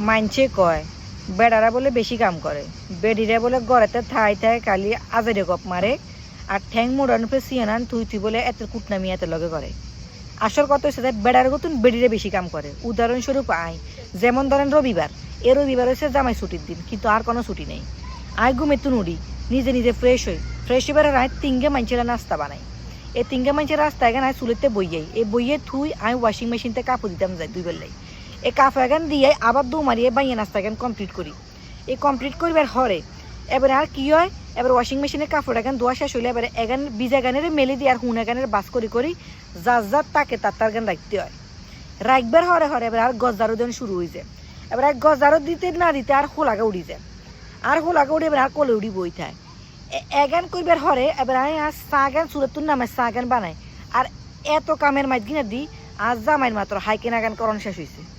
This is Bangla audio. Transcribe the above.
মানছে কয়, বেড়ারা বলে বেশি কাম করে, বেডিরা বলে গড়েতে থাই থাই কালি আজারে গপ মারে, আর ঠ্যাং মোড়ানো ফে সিয়ানান তুই তুই বলে এত কুটনামি এত লগে করে। আসল কথা হচ্ছে বেড়ার গতুন বেডিরে বেশি কাম করে। উদাহরণস্বরূপ আয় যেমন ধরেন রবিবার, এ রবিবার হচ্ছে জামাই ছুটির দিন, কিন্তু আর কোনো ছুটি নেই। আয় ঘুমে তুন উড়ি নিজে নিজে ফ্রেশ হই, ফ্রেশ এবারে রায় তিনগে মাঞ্চেরা নাস্তা বানাই। এই তিনগে মাঞ্চের রাস্তা এখানে আয় চুলেতে বইয়াই এই বইয়ে থুই আয় ওয়াশিং মেশিনতে কাপড় দিতাম যাই দুই বেলাই এই এখান দিয়ে আবার দু মারিয়ে বাইয়ে নাস্তা এখান কমপ্লিট করি। এই কমপ্লিট করিবার হরে। এবারে আর কি হয়? এবার ওয়াশিং মেশিনে কাপড় এখান ধোয়া শেষ হইলে এবারে এখান ভিজা গানের মেলে দিয়ে আর হুন এখানের বাস করি করি যার যার তাকে তার তার গান রাখতে হয়। রাখবার হরে হরে এবার আর গজারো দেন শুরু হয়ে যায়। এবার আর গজারো দিতে না দিতে আর হোলাগা উড়ি যায়। আর হোলাগা উড়ি এবার আর কলে উড়ি বই থাকে এগান করবার হরে এবার আমি আর সাগান সুরতুর নামে সাগান বানাই আর এত কামের গিনা দি, আজ জামাইর মাত্র হাইকেন আগান করণ শেষ হয়েছে